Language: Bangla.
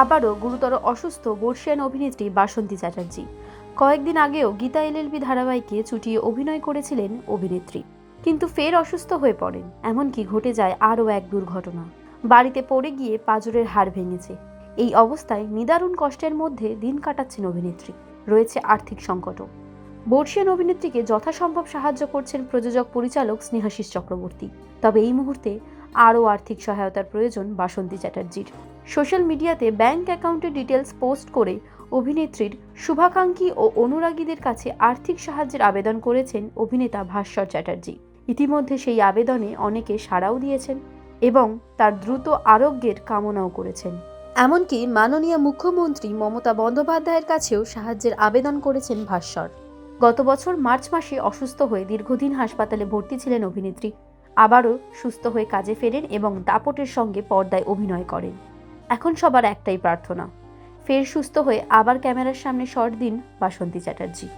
আবারও গুরুতর অসুস্থ বর্ষিয়ান অভিনেত্রী বাসন্তী চ্যাটার্জি। কয়েকদিন আগেও গীতা এলএলবি ধারাবাহিকে চুটিয়ে অভিনয় করেছিলেন অভিনেত্রী। কিন্তু ফের অসুস্থ হয়ে পড়েন, এমনকি ঘটে যায় আরও এক দুর্ঘটনা। বাড়িতে পড়ে গিয়ে পাজরের হাড় ভেঙেছে। এই অবস্থায় নিদারুণ কষ্টের মধ্যে দিন কাটাচ্ছেন অভিনেত্রী। রয়েছে আর্থিক সংকটও। বর্ষিয়ান অভিনেত্রীকে যথাসম্ভব সাহায্য করছেন প্রযোজক পরিচালক স্নেহাশিস চক্রবর্তী। তবে এই মুহূর্তে আরও আর্থিক সহায়তার প্রয়োজন বাসন্তী চ্যাটার্জির। সোশ্যাল মিডিয়াতে ব্যাংক অ্যাকাউন্টের ডিটেলস পোস্ট করে অভিনেত্রীর শুভাকাঙ্ক্ষী ও অনুরাগীদের কাছে আর্থিক সাহায্যের আবেদন করেছেন অভিনেতা ভাস্বর চ্যাটার্জি। ইতিমধ্যে সেই আবেদনে অনেকে সাড়াও দিয়েছেন এবং তার দ্রুত আরোগ্যের কামনাও করেছেন। এমনকি মাননীয় মুখ্যমন্ত্রী মমতা বন্দ্যোপাধ্যায়ের কাছেও সাহায্যের আবেদন করেছেন ভাস্বর গত বছর মার্চ মাসে অসুস্থ হয়ে দীর্ঘদিন হাসপাতালে ভর্তি ছিলেন অভিনেত্রী। আবারও সুস্থ হয়ে কাজে ফেরেন এবং দাপটের সঙ্গে পর্দায় অভিনয় করেন। এখন সবার একটাই প্রার্থনা। ফের সুস্থ হয়ে আবার ক্যামেরার সামনে শর্ট দিন বাসন্তী চ্যাটার্জি।